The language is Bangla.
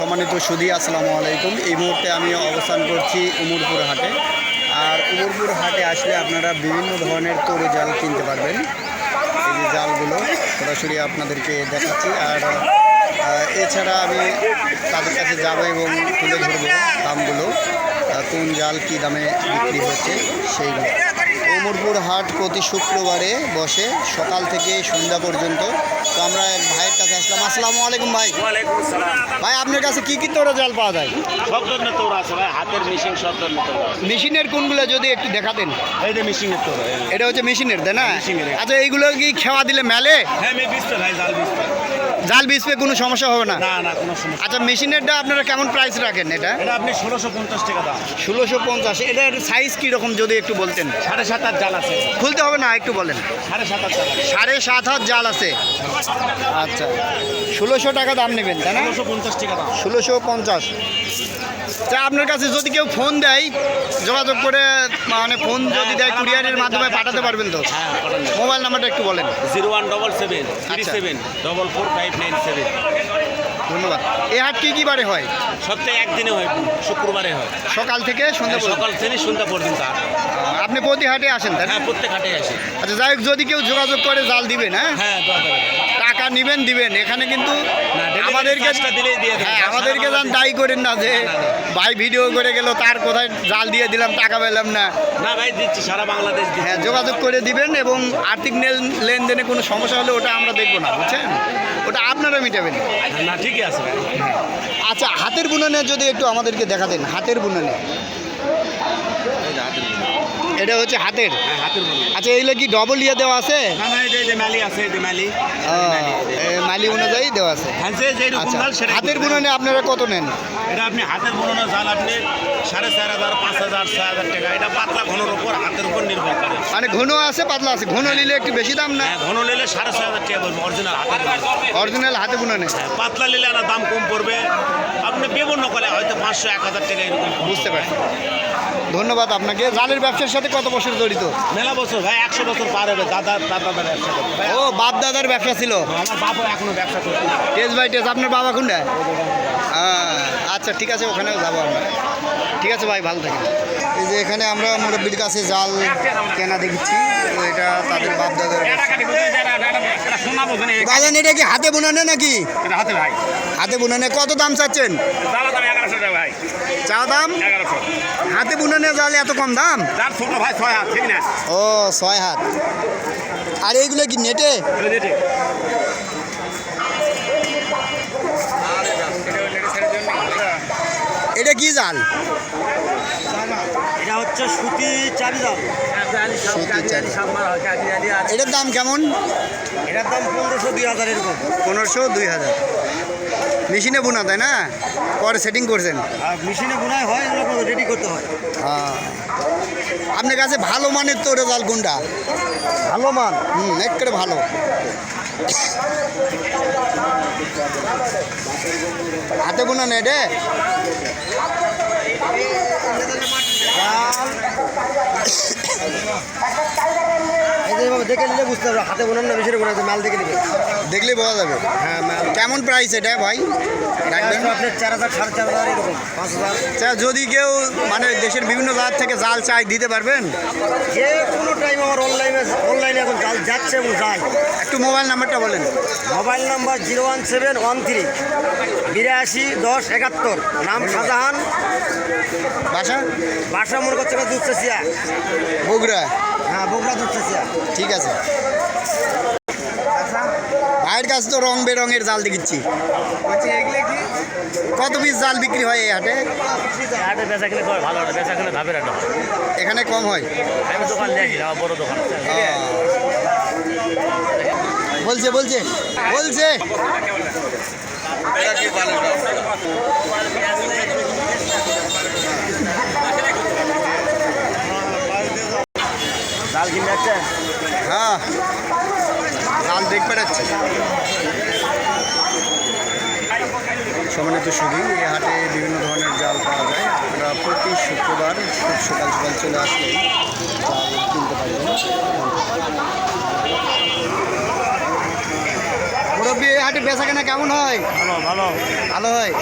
সম্মানিত সুদী আসসালামু আলাইকুম। এই মুহূর্তে আমি অবস্থান করছি উমরপুর হাটে। আর উমরপুর হাটে আসলে আপনারা বিভিন্ন ধরনের তরু জাল কিনতে পারবেন। এই যে জালগুলো, সরাসরি আপনাদেরকে দেখাচ্ছি। আর এছাড়া আমি তাদের কাছে যাব এবং তুলে ধরবো দামগুলো। কোন জাল কী দামে বিক্রি হচ্ছে সেইগুলো। উমরপুর হাট প্রতি শুক্রবারে বসে সকাল থেকে সন্ধ্যা পর্যন্ত। তো আমরা এক ভাইয়ের কাছে আসলাম। আসসালামু আলাইকুম ভাই। ভাই আপনার কাছে কি কি তোরা জাল পাওয়া যায়? সব ধরনের তোর আছে ভাই। হাতের মেশিন সব ধরনের তোর মেশিনের কোনগুলো যদি একটু দেখাতেন যে মেশিনের তোর এটা হচ্ছে মেশিনের তাই না? আচ্ছা এইগুলো কি খেওয়া দিলে মেলে? হ্যাঁ ভাই জাল জাল বিছবে কোনো সমস্যা হবে না? না না কোনো সমস্যা আচ্ছা মেশিনেরটা আপনারা কেমন প্রাইস রাখেন এটা? এটা আপনি ষোলোশো পঞ্চাশ টাকা দাম। ষোলোশো পঞ্চাশ এটার সাইজ কীরকম যদি একটু বলতেন? সাড়ে সাত হাত জাল আছে। খুলতে হবে না একটু বলেন। সাড়ে সাত হাত জাল আছে। সাড়ে সাত হাত জাল আছে। আচ্ছা ষোলোশো টাকা দাম নেবেন তাই না? ষোলোশো পঞ্চাশ টাকা দাম। ষোলোশো পঞ্চাশ। তা আপনার কাছে যদি কেউ ফোন দেয় যোগাযোগ করে মানে ফোন যদি দেয় কুরিয়ারের মাধ্যমে পাঠাতে পারবেন তো? হ্যাঁ মোবাইল নাম্বারটা একটু বলেন। Zero one double seven three আচ্ছা। Seven double four five nine seven ধন্যবাদ। এ হাট কী কী বারে হয়? সপ্তাহে একদিনে হয় শুক্রবারে হয়। সকাল থেকে সন্ধ্যা পর্যন্ত সকাল থেকে সন্ধ্যা পর্যন্ত আপনি প্রতি হাটে আসেন তাই না? হ্যাঁ প্রত্যেক হাটে আসেন আচ্ছা যাই হোক যদি কেউ যোগাযোগ করে জাল দিবেন হ্যাঁ? হ্যাঁ নিবেন দিবেন। এখানে কিন্তু আমাদেরকে দিয়ে হ্যাঁ আমাদেরকে যান দায়ী করেন না যে। ভাই ভিডিও করে গেল তার কোথায় জাল দিয়ে দিলাম টাকা পেলাম না। না ভাই দিচ্ছি সারা বাংলাদেশ হ্যাঁ যোগাযোগ করে দিবেন এবং আর্থিক লেনদেনে কোনো সমস্যা হলে ওটা আমরা দেখব না বুঝছেন? ওটা আপনারা মিটাবেন। না ঠিকই আছে আচ্ছা হাতের বুননে যদি একটু আমাদেরকে দেখা দেন হাতের বুননে। হাতের বোনা। এটা হচ্ছে হাতের? হ্যাঁ হাতের আচ্ছা এইগুলো কি ডবল ইয়ে দেওয়া আছে? না না এই যে- মালি আছে যে মালি। মালি অনুযায়ী দেওয়া আছে। হ্যাঁ যে যেরকম আচ্ছা হাতের। বুননে আপনারা কত নেন? এটা আপনি হাতের বুননো জাল আপনি সাড়ে চার হাজার পাঁচ হাজার ছয় হাজার টাকা। এটা পাতলা ঘনের উপর হাতের উপর নির্ভর করে। মানে ঘন আছে পাতলা আছে। ঘন নিলে একটু বেশি দাম না? হ্যাঁ ঘন নিলে সাড়ে ছয় হাজার টাকা পড়বে অরিজিনাল হাতের অরিজিনাল হাতে বুননে। পাতলা নিলে না দাম কম পড়বে। আপনি বিভিন্ন করে হয়তো পাঁচশো এক হাজার টাকা এরকম বুঝতে পারছি। ধন্যবাদ আপনাকে। জালের ব্যবসার সাথে কত বছর জড়িত? মেলা বছর ভাই একশো বছর পার হবে দাদা দাদাদের ব্যবসা ও বাপ দাদার ব্যবসা ছিল? আমার বাবা এখনও ব্যবসা করতে টেস্ট বাই টেস্ট আপনার বাবা কোনটা? হ্যাঁ আচ্ছা ঠিক আছে ওখানেও যাব আমরা। ঠিক আছে ভাই ভালো থাকেন। এই যে এখানে আমরা মুরব্বীর কাছে জাল কেনা দেখছি এটা তাদের বাপ দাদার বাজান এটা কি হাতে বোনানে নাকি? হাতে ভাই। হাতে বোনানে কত দাম চাচ্ছেন? দাদা দাম এগারোশো টাকা ভাই। চা দাম? হাতে বুনানে জাল এত কম দাম? ছোট ভাই ছয় হাত ও ছয় হাত। আর এইগুলো কি নেটে। কি জাল? এটা হচ্ছে সুতি চারি চারি। এটার দাম কেমন? এটার দাম পনেরোশো দুই হাজার এরকম। পনেরোশো দুই হাজার। মেশিনে বোনা তাই না? পরে সেটিং করছেন। মেশিনে বোনায় হয় এগুলো রেডি করতে হয়। হ্যাঁ। আপনার কাছে ভালো মানের তোরে জাল কোনটা? ভালো মান হুম একেবারে ভালো। হাতে বোনা নেই রে এই যে এভাবে দেখে নিলে বুঝতে পারব হাতে বোনার না মেশিনে বোনা আছে মাল দেখে নিবে। দেখলে বোঝা যাবে। হ্যাঁ কেমন প্রাইস এটা ভাই? আপনার চার হাজার সাড়ে চার হাজার এরকম পাঁচ হাজার। আচ্ছা, যদি কেউ মানে দেশের বিভিন্ন জায়গা থেকে জাল চাই দিতে পারবেন? যে কোনো টাইম আমার অনলাইনে অনলাইনে এখন জাল যাচ্ছে এবং যায়। একটু মোবাইল নাম্বারটা বলেন। Mobile number zero one seven one three বিরাশি দশ একাত্তর নাম শাহজাহান। বাসা? বাসা মনে করছে দুধচাচিয়া বগুড়া। হ্যাঁ বগুড়া দুধচাচিয়া ঠিক আছে। ভাইয়ের কাছে তো রং বেরঙের জাল দেখিচ্ছি। কত পিস জাল বিক্রি হয় এই হাটে? হাটে বেচা কিনে ভালো বেচা কিনে ধাপের একটা এখানে কম হয়? আমি দোকান দেখি বড় দোকান। বলছে বলছে বলছে। জাল কিনে হ্যাঁ। বেড়াচ্ছে? সমানিত সুদী এই হাটে বিভিন্ন ধরনের জাল পাওয়া যায়। আপনারা প্রতি শুক্রবার খুব সকাল সকাল চলে আসলে জাল কিনতে পারবেন। মুরব্বী এই হাটে বেচা কেনা কেমন হয়? ভালো ভালো। ভালো হয়?